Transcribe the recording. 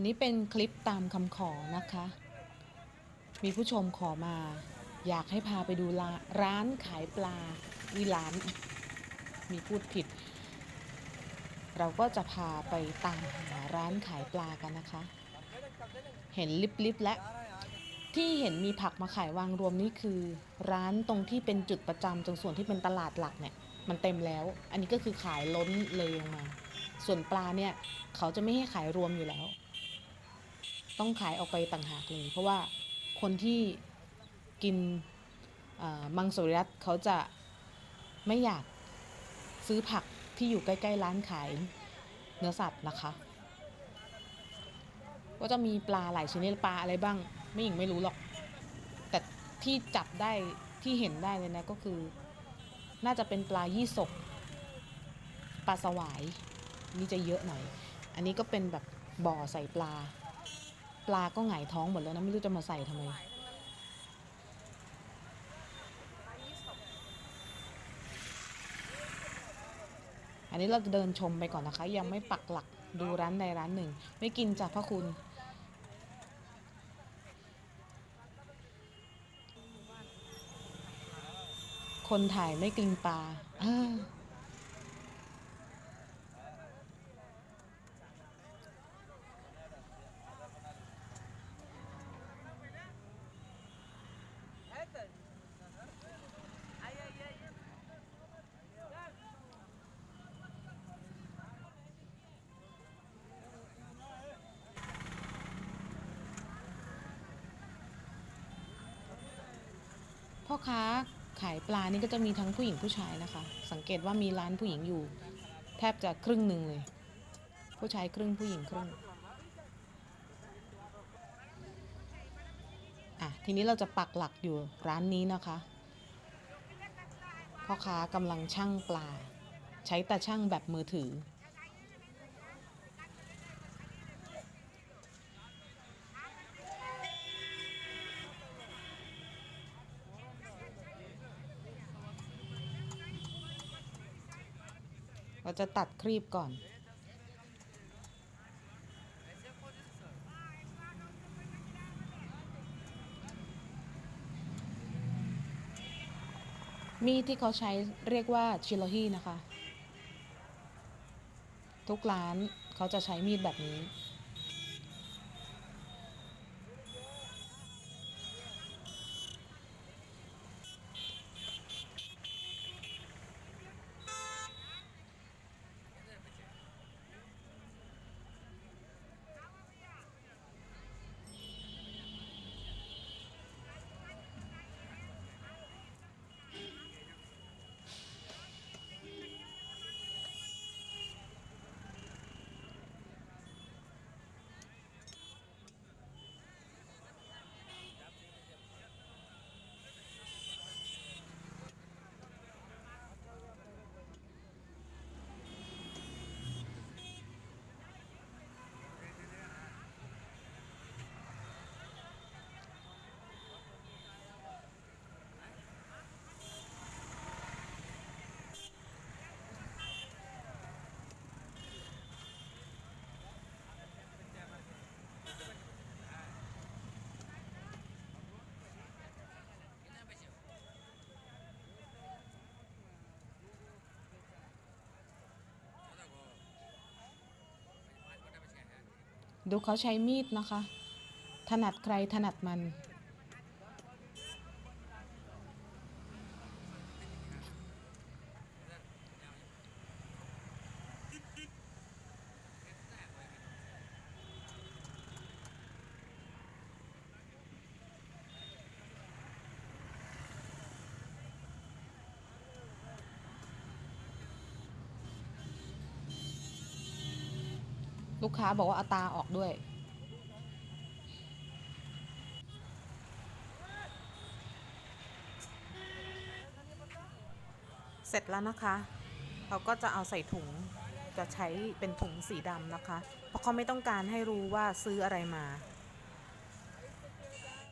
นนี้เป็นคลิปตามคำขอนะคะ มีผู้ชมขอมา อยากให้พาไปดูร้านขายปลาวิร้านมีพูดผิด เราก็จะพาไปตามหาร้านขายปลากันนะคะ เห็นลิบๆและที่เห็นมีผักมาขายวางรวมนี่คือ ร้านตรงที่เป็นจุดประจำตรงส่วนที่เป็นตลาดหลักเนี่ย มันเต็มแล้ว อันนี้ก็คือขายล้นเลยลงมา ส่วนปลาเนี่ย เขาจะไม่ให้ขายรวมอยู่แล้ว ต้องขายออกไปต่างหากเลย เพราะว่าคนที่กินมังสวิรัตเขาจะไม่อยากซื้อผักที่อยู่ใกล้ๆร้านขายเนื้อสัตว์นะคะ ก็จะมีปลาหลายชนิดปลาอะไรบ้าง ไม่หญิงไม่รู้หรอก แต่ที่จับได้ที่เห็นได้เลยนะก็คือ น่าจะเป็นปลายี่สกปลาสวายนี่จะเยอะหน่อย อันนี้ก็เป็นแบบบ่อใส่ปลา ปลาก็หงายท้องหมดแล้วนะไม่รู้จะมาใส่ทำไม อันนี้เราจะเดินชมไปก่อนนะคะ ยังไม่ปักหลักดูร้านใดร้านหนึ่ง ไม่กินจากพระคุณ คนถ่ายไม่กินปลาอ่า พ่อค้าขายปลานี่ก็จะมีทั้งผู้หญิงผู้ชายนะคะ สังเกตว่ามีร้านผู้หญิงอยู่ แทบจะครึ่งหนึ่งเลย ผู้ชายครึ่งผู้หญิงครึ่งอะทีนี้เราจะปักหลักอยู่ร้านนี้นะคะ พ่อค้ากำลังชั่งปลา ใช้ตาชั่งแบบมือถือ เราจะตัดครีบก่อน มีดที่เขาใช้เรียกว่าชิโลฮีนะคะ ทุกร้านเขาจะใช้มีดแบบนี้ ดูเขาใช้มีดนะคะ ถนัดใครถนัดมัน ลูกค้าบอกว่าเอาตาออกด้วย เสร็จแล้วนะคะ เราก็จะเอาใส่ถุงจะใช้เป็นถุงสีดำนะคะ เพราะเขาไม่ต้องการให้รู้ว่าซื้ออะไรมา